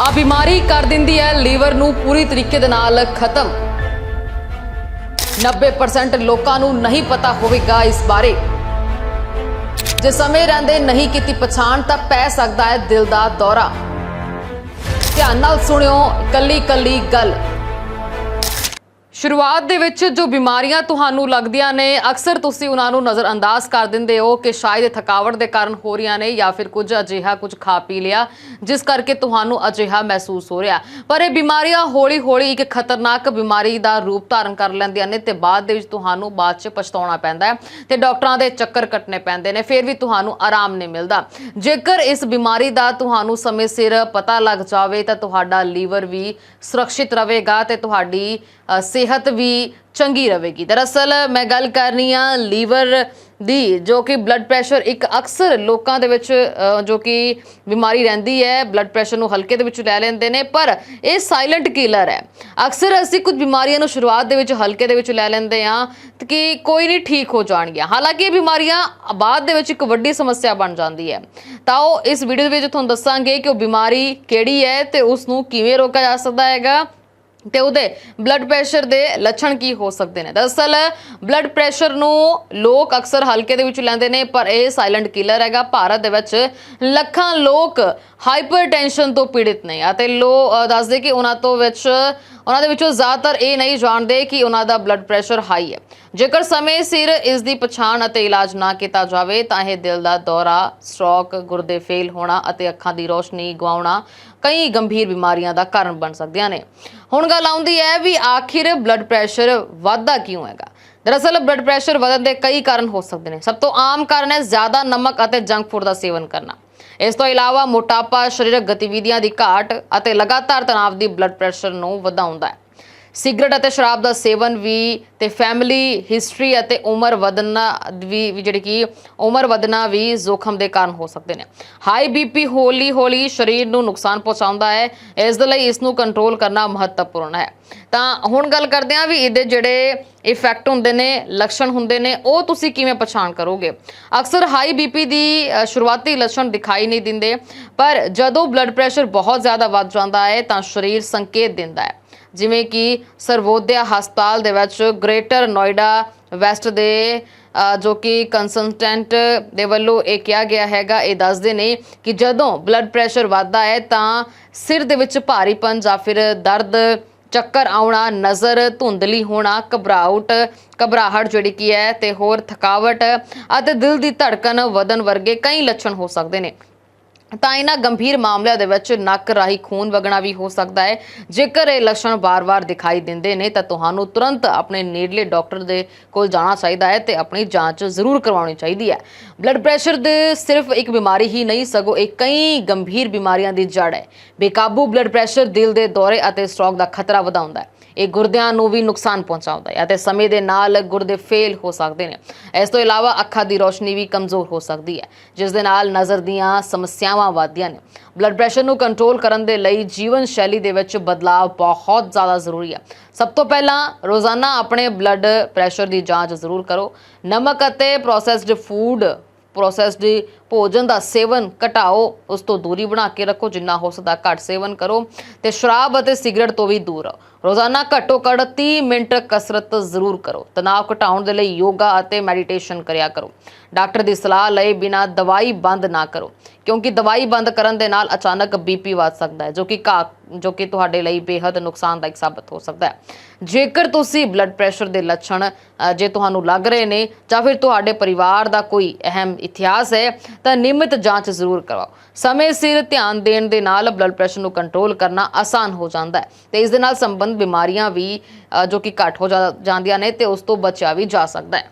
ਆ ਬਿਮਾਰੀ ਕਰ ਦਿੰਦੀ ਹੈ, ਲੀਵਰ ਨੂੰ ਪੂਰੀ ਤਰੀਕੇ ਦੇ ਨਾਲ ਖਤਮ। 90% ਲੋਕਾਂ ਨੂੰ ਨਹੀਂ ਪਤਾ ਹੋਵੇਗਾ ਇਸ ਬਾਰੇ। ਜੇ ਸਮੇਂ ਰਹਿੰਦੇ ਨਹੀਂ ਕੀਤੀ ਪਛਾਣ, ਤਾਂ ਪੈ ਸਕਦਾ ਹੈ ਦਿਲ ਦਾ ਦੌਰਾ। ਧਿਆਨ ਨਾਲ ਸੁਣਿਓ ਕੱਲੀ ਕੱਲੀ ਗੱਲ। ਸ਼ੁਰੂਆਤ ਦੇ ਵਿੱਚ ਜੋ ਬਿਮਾਰੀਆਂ ਤੁਹਾਨੂੰ ਲੱਗਦੀਆਂ ਨੇ, ਅਕਸਰ ਤੁਸੀਂ ਉਹਨਾਂ ਨੂੰ ਨਜ਼ਰਅੰਦਾਜ਼ ਕਰ ਦਿੰਦੇ ਹੋ ਕਿ ਸ਼ਾਇਦ ਇਹ ਥਕਾਵਟ ਦੇ ਕਾਰਨ ਹੋ ਰਹੀਆਂ ਨੇ ਜਾਂ ਫਿਰ ਕੁਝ ਅਜਿਹਾ ਕੁਝ ਖਾ ਪੀ ਲਿਆ, ਜਿਸ ਕਰਕੇ ਤੁਹਾਨੂੰ ਅਜਿਹਾ ਮਹਿਸੂਸ ਹੋ ਰਿਹਾ। ਪਰ ਇਹ ਬਿਮਾਰੀਆਂ ਹੌਲੀ-ਹੌਲੀ ਇੱਕ ਖਤਰਨਾਕ ਬਿਮਾਰੀ ਦਾ ਰੂਪ ਧਾਰਨ ਕਰ ਲੈਂਦੀਆਂ ਨੇ ਤੇ ਬਾਅਦ ਦੇ ਵਿੱਚ ਤੁਹਾਨੂੰ ਬਾਅਦ 'ਚ ਪਛਤਾਉਣਾ ਪੈਂਦਾ ਹੈ ਤੇ ਡਾਕਟਰਾਂ ਦੇ ਚੱਕਰ ਕੱਟਣੇ ਪੈਂਦੇ ਨੇ, ਫਿਰ ਵੀ ਤੁਹਾਨੂੰ ਆਰਾਮ ਨਹੀਂ ਮਿਲਦਾ। ਜੇਕਰ ਇਸ ਬਿਮਾਰੀ ਦਾ ਤੁਹਾਨੂੰ ਸਮੇਂ ਸਿਰ ਪਤਾ ਲੱਗ ਜਾਵੇ ਤਾਂ ਤੁਹਾਡਾ ਲੀਵਰ ਵੀ ਸੁਰੱਖਿਅਤ ਰਹੇਗਾ ਤੇ ਤੁਹਾਡੀ ਸਿਹਤ ਸਿਹਤ ਵੀ ਚੰਗੀ ਰਹੇਗੀ। ਦਰਅਸਲ ਮੈਂ ਗੱਲ ਕਰ ਰਹੀ ਹਾਂ ਲੀਵਰ ਦੀ, ਜੋ ਕਿ ਬਲੱਡ ਪ੍ਰੈਸ਼ਰ ਇੱਕ ਅਕਸਰ ਲੋਕਾਂ ਦੇ ਵਿੱਚ ਜੋ ਕਿ ਬਿਮਾਰੀ ਰਹਿੰਦੀ ਹੈ ਬਲੱਡ ਪ੍ਰੈਸ਼ਰ ਨੂੰ ਹਲਕੇ ਦੇ ਵਿੱਚ ਲੈ ਲੈਂਦੇ ਨੇ, ਪਰ ਇਹ ਸਾਇਲੈਂਟ ਕਿਲਰ ਹੈ। ਅਕਸਰ ਅਸੀਂ ਕੁਝ ਬਿਮਾਰੀਆਂ ਨੂੰ ਸ਼ੁਰੂਆਤ ਦੇ ਵਿੱਚ ਹਲਕੇ ਦੇ ਵਿੱਚ ਲੈ ਲੈਂਦੇ ਹਾਂ ਕਿ ਕੋਈ ਨਹੀਂ ਠੀਕ ਹੋ ਜਾਣਗੀਆਂ। ਹਾਲਾਂਕਿ ਇਹ ਬਿਮਾਰੀਆਂ ਬਾਅਦ ਦੇ ਵਿੱਚ ਇੱਕ ਵੱਡੀ ਸਮੱਸਿਆ ਬਣ ਜਾਂਦੀ ਹੈ। ਤਾਂ ਉਹ ਇਸ ਵੀਡੀਓ ਦੇ ਵਿੱਚ ਤੁਹਾਨੂੰ ਦੱਸਾਂਗੇ ਕਿ ਉਹ ਬਿਮਾਰੀ ਕਿਹੜੀ ਹੈ ਤੇ ਉਸ ਨੂੰ ਕਿਵੇਂ ਰੋਕਿਆ ਜਾ ਸਕਦਾ ਹੈਗਾ। ਤੇ ਉਹਦੇ ਬਲੱਡ ਪ੍ਰੈਸ਼ਰ ਦੇ ਲੱਛਣ ਕੀ ਹੋ ਸਕਦੇ ਨੇ? ਦਰਅਸਲ ਬਲੱਡ ਪ੍ਰੈਸ਼ਰ ਨੂੰ ਲੋਕ ਅਕਸਰ ਹਲਕੇ ਦੇ ਵਿੱਚ ਲੈਂਦੇ ਨੇ, ਪਰ ਇਹ ਸਾਇਲੈਂਟ ਕਿਲਰ ਹੈਗਾ। ਭਾਰਤ ਦੇ ਵਿੱਚ ਲੱਖਾਂ ਲੋਕ ਹਾਈਪਰਟੈਂਸ਼ਨ ਤੋਂ ਪੀੜਿਤ ਨੇ। ਅਤੇ ਲੋ ਦੱਸਦੇ ਕਿ ਉਹਨਾਂ ਤੋਂ ਵਿੱਚ ਉਹਨਾਂ ਦੇ ਵਿੱਚੋਂ ਜ਼ਿਆਦਾਤਰ ਇਹ ਨਹੀਂ ਜਾਣਦੇ ਕਿ ਉਹਨਾਂ ਦਾ ਬਲੱਡ ਪ੍ਰੈਸ਼ਰ ਹਾਈ ਹੈ। ਜੇਕਰ ਸਮੇਂ ਸਿਰ ਇਸ ਦੀ ਪਛਾਣ ਅਤੇ ਇਲਾਜ ਨਾ ਕੀਤਾ ਜਾਵੇ, ਤਾਂ ਇਹ ਦਿਲ ਦਾ ਦੌਰਾ, ਸਟ੍ਰੋਕ, ਗੁਰਦੇ ਫੇਲ ਹੋਣਾ ਅਤੇ ਅੱਖਾਂ ਦੀ ਰੋਸ਼ਨੀ ਗਵਾਉਣਾ ਕਈ ਗੰਭੀਰ ਬਿਮਾਰੀਆਂ ਦਾ ਕਾਰਨ ਬਣ ਸਕਦੀਆਂ ਨੇ। ਹੁਣ ਗੱਲ ਆਉਂਦੀ ਹੈ ਵੀ ਆਖਿਰ ਬਲੱਡ ਪ੍ਰੈਸ਼ਰ ਵੱਧਦਾ ਕਿਉਂ ਹੈਗਾ? ਦਰਅਸਲ ਬਲੱਡ ਪ੍ਰੈਸ਼ਰ ਵਧਣ ਦੇ ਕਈ ਕਾਰਨ ਹੋ ਸਕਦੇ ਨੇ। ਸਭ ਤੋਂ ਆਮ ਕਾਰਨ ਹੈ ਜ਼ਿਆਦਾ ਨਮਕ ਅਤੇ ਜੰਕ ਫੂਡ ਦਾ ਸੇਵਨ ਕਰਨਾ। ਇਸ ਤੋਂ ਇਲਾਵਾ ਮੋਟਾਪਾ, ਸਰੀਰਕ ਗਤੀਵਿਧੀਆਂ ਦੀ ਘਾਟ ਅਤੇ ਲਗਾਤਾਰ ਤਣਾਅ ਦੀ ਬਲੱਡ ਪ੍ਰੈਸ਼ਰ ਨੂੰ ਵਧਾਉਂਦਾ ਹੈ। ਸਿਗਰਟ ਅਤੇ ਸ਼ਰਾਬ ਦਾ ਸੇਵਨ ਵੀ ਤੇ ਫੈਮਿਲੀ ਹਿਸਟਰੀ ਅਤੇ ਉਮਰ ਵਧਣਾ ਵੀ ਵੀ ਜਿਹੜੀ ਕਿ ਉਮਰ ਵਧਣਾ ਵੀ ਜ਼ੋਖਮ ਦੇ ਕਾਰਨ ਹੋ ਸਕਦੇ ਨੇ। ਹਾਈ ਬੀਪੀ ਹੌਲੀ ਹੌਲੀ ਸਰੀਰ ਨੂੰ ਨੁਕਸਾਨ ਪਹੁੰਚਾਉਂਦਾ ਹੈ, ਇਸ ਦੇ ਲਈ ਇਸ ਨੂੰ ਕੰਟਰੋਲ ਕਰਨਾ ਮਹੱਤਵਪੂਰਨ ਹੈ। ਤਾਂ ਹੁਣ ਗੱਲ ਕਰਦੇ ਹਾਂ ਵੀ ਇਹਦੇ ਜਿਹੜੇ ਇਫੈਕਟ ਹੁੰਦੇ ਨੇ, ਲੱਛਣ ਹੁੰਦੇ ਨੇ, ਉਹ ਤੁਸੀਂ ਕਿਵੇਂ ਪਛਾਣ ਕਰੋਗੇ? ਅਕਸਰ ਹਾਈ ਬੀਪੀ ਦੀ ਸ਼ੁਰੂਆਤੀ ਲੱਛਣ ਦਿਖਾਈ ਨਹੀਂ ਦਿੰਦੇ, ਪਰ ਜਦੋਂ ਬਲੱਡ ਪ੍ਰੈਸ਼ਰ ਬਹੁਤ ਜ਼ਿਆਦਾ ਵੱਧ ਜਾਂਦਾ ਹੈ ਤਾਂ ਸਰੀਰ ਸੰਕੇਤ ਦਿੰਦਾ ਹੈ। ਜਿਵੇਂ ਕਿ ਸਰਵੋਦਿਆ ਹਸਪਤਾਲ ਦੇ ਵਿੱਚ ਗ੍ਰੇਟਰ ਨੋਇਡਾ ਵੈਸਟ ਦੇ ਜੋ ਕਿ ਕੰਸਲਟੈਂਟ ਦੇ ਵੱਲੋਂ ਇਹ ਕਿਹਾ ਗਿਆ ਹੈਗਾ, ਇਹ ਦੱਸਦੇ ਨੇ ਕਿ ਜਦੋਂ ਬਲੱਡ ਪ੍ਰੈਸ਼ਰ ਵੱਧਦਾ ਹੈ ਤਾਂ ਸਿਰ ਦੇ ਵਿੱਚ ਭਾਰੀਪਨ ਜਾਂ ਫਿਰ ਦਰਦ ਚੱਕਰ ਆਉਣਾ, ਨਜ਼ਰ ਧੁੰਦਲੀ ਹੋਣਾ ਘਬਰਾਹਟ ਘਬਰਾਹਟ ਜਿਹੜੀ ਕੀ ਹੈ ਤੇ ਹੋਰ ਥਕਾਵਟ ਅਤੇ ਦਿਲ ਦੀ ਧੜਕਨ ਵਧਣ ਵਰਗੇ ਕਈ ਲੱਛਣ ਹੋ ਸਕਦੇ ਨੇ। ਤਾਂ ਇਹਨਾਂ ਗੰਭੀਰ ਮਾਮਲਿਆਂ ਦੇ ਵਿੱਚ ਨੱਕ ਰਾਹੀਂ ਖੂਨ ਵਗਣਾ ਵੀ ਹੋ ਸਕਦਾ ਹੈ। ਜੇਕਰ ਇਹ ਲੱਛਣ ਵਾਰ-ਵਾਰ ਦਿਖਾਈ ਦਿੰਦੇ ਨੇ, ਤਾਂ ਤੁਹਾਨੂੰ ਤੁਰੰਤ ਆਪਣੇ ਨੇੜਲੇ ਡਾਕਟਰ ਦੇ ਕੋਲ ਜਾਣਾ ਚਾਹੀਦਾ ਹੈ ਤੇ ਆਪਣੀ ਜਾਂਚ ਜ਼ਰੂਰ ਕਰਵਾਉਣੀ ਚਾਹੀਦੀ ਹੈ। ਬਲੱਡ ਪ੍ਰੈਸ਼ਰ ਦੇ ਸਿਰਫ ਇੱਕ ਬਿਮਾਰੀ ਹੀ ਨਹੀਂ, ਸਗੋਂ ਇਹ ਕਈ ਗੰਭੀਰ ਬਿਮਾਰੀਆਂ ਦੀ ਜੜ ਹੈ। ਬੇਕਾਬੂ ਬਲੱਡ ਪ੍ਰੈਸ਼ਰ ਦਿਲ ਦੇ ਦੌਰੇ ਅਤੇ ਸਟ੍ਰੋਕ ਦਾ ਖਤਰਾ ਵਧਾਉਂਦਾ ਹੈ। ਇਹ ਗੁਰਦਿਆਂ ਨੂੰ ਵੀ ਨੁਕਸਾਨ ਪਹੁੰਚਾਉਂਦਾ ਹੈ ਅਤੇ ਸਮੇਂ ਦੇ ਨਾਲ ਗੁਰਦੇ ਫੇਲ ਹੋ ਸਕਦੇ ਨੇ। ਇਸ ਤੋਂ ਇਲਾਵਾ ਅੱਖਾਂ ਦੀ ਰੋਸ਼ਨੀ ਵੀ ਕਮਜ਼ੋਰ ਹੋ ਸਕਦੀ ਹੈ, ਜਿਸ ਦੇ ਨਾਲ ਨਜ਼ਰ ਦੀਆਂ ਸਮੱਸਿਆਵਾਂ ਵਧਦੀਆਂ ਨੇ। ਬਲੱਡ ਪ੍ਰੈਸ਼ਰ ਨੂੰ ਕੰਟਰੋਲ ਕਰਨ ਦੇ ਲਈ ਜੀਵਨ ਸ਼ੈਲੀ ਦੇ ਵਿੱਚ ਬਦਲਾਅ ਬਹੁਤ ਜ਼ਿਆਦਾ ਜ਼ਰੂਰੀ ਹੈ ਸਭ ਤੋਂ ਪਹਿਲਾਂ ਰੋਜ਼ਾਨਾ ਆਪਣੇ ਬਲੱਡ ਪ੍ਰੈਸ਼ਰ ਦੀ ਜਾਂਚ ਜ਼ਰੂਰ ਕਰੋ। ਨਮਕ ਅਤੇ ਪ੍ਰੋਸੈਸਡ ਫੂਡ ਪ੍ਰੋਸੈਸਡ ਭੋਜਨ ਦਾ ਸੇਵਨ ਘਟਾਓ, ਉਸ ਤੋਂ ਦੂਰੀ ਬਣਾ ਕੇ ਰੱਖੋ, ਜਿੰਨਾ ਹੋ ਸਕਦਾ ਘੱਟ ਸੇਵਨ ਕਰੋ ਤੇ ਸ਼ਰਾਬ ਅਤੇ ਸਿਗਰਟ ਤੋਂ ਵੀ ਦੂਰ ਰਹੋ। ਰੋਜ਼ਾਨਾ ਘੱਟੋ ਘੱਟ 30 ਮਿੰਟ ਕਸਰਤ ਜ਼ਰੂਰ ਕਰੋ। ਤਣਾਅ ਘਟਾਉਣ ਦੇ ਲਈ ਯੋਗਾ ਅਤੇ ਮੈਡੀਟੇਸ਼ਨ ਕਰਿਆ ਕਰੋ। ਡਾਕਟਰ ਦੀ ਸਲਾਹ ਲਏ ਬਿਨਾ ਦਵਾਈ ਬੰਦ ਨਾ ਕਰੋ, ਕਿਉਂਕਿ ਦਵਾਈ ਬੰਦ ਕਰਨ ਦੇ ਨਾਲ ਅਚਾਨਕ ਬੀਪੀ ਵੱਧ ਸਕਦਾ ਹੈ, ਜੋ ਕਿ ਘਾ ਜੋ ਕਿ ਤੁਹਾਡੇ ਲਈ ਬੇहद ਨੁਕਸਾਨਦਾਇਕ ਸਾਬਤ ਹੋ ਸਕਦਾ ਹੈ। ਜੇਕਰ ਤੁਸੀਂ ਬਲੱਡ ਪ੍ਰੈਸ਼ਰ ਦੇ ਲੱਛਣ ਜੇ ਤੁਹਾਨੂੰ ਲੱਗ ਰਹੇ ਨੇ ਜਾਂ ਫਿਰ ਤੁਹਾਡੇ ਪਰਿਵਾਰ ਦਾ ਕੋਈ ਅਹਿਮ ਇਤਿਹਾਸ ਹੈ, ਤਾਂ ਨਿਯਮਿਤ ਜਾਂਚ ਜ਼ਰੂਰ ਕਰਵਾਓ ਸਮੇਂ ਸਿਰ ਧਿਆਨ ਦੇਣ ਦੇ ਨਾਲ ਬਲੱਡ ਪ੍ਰੈਸ਼ਰ ਨੂੰ ਕੰਟਰੋਲ ਕਰਨਾ ਆਸਾਨ ਹੋ ਜਾਂਦਾ ਹੈ ਤੇ ਇਸ ਦੇ ਨਾਲ ਸੰਬੰਧ ਬਿਮਾਰੀਆਂ ਵੀ ਅ, ਜੋ ਕਿ ਘੱਟ ਹੋ ਜਾ- ਜਾਂਦੀਆਂ ਨੇ ਤੇ ਉਸ ਤੋਂ ਬਚਿਆ ਵੀ ਜਾ ਸਕਦਾ ਹੈ।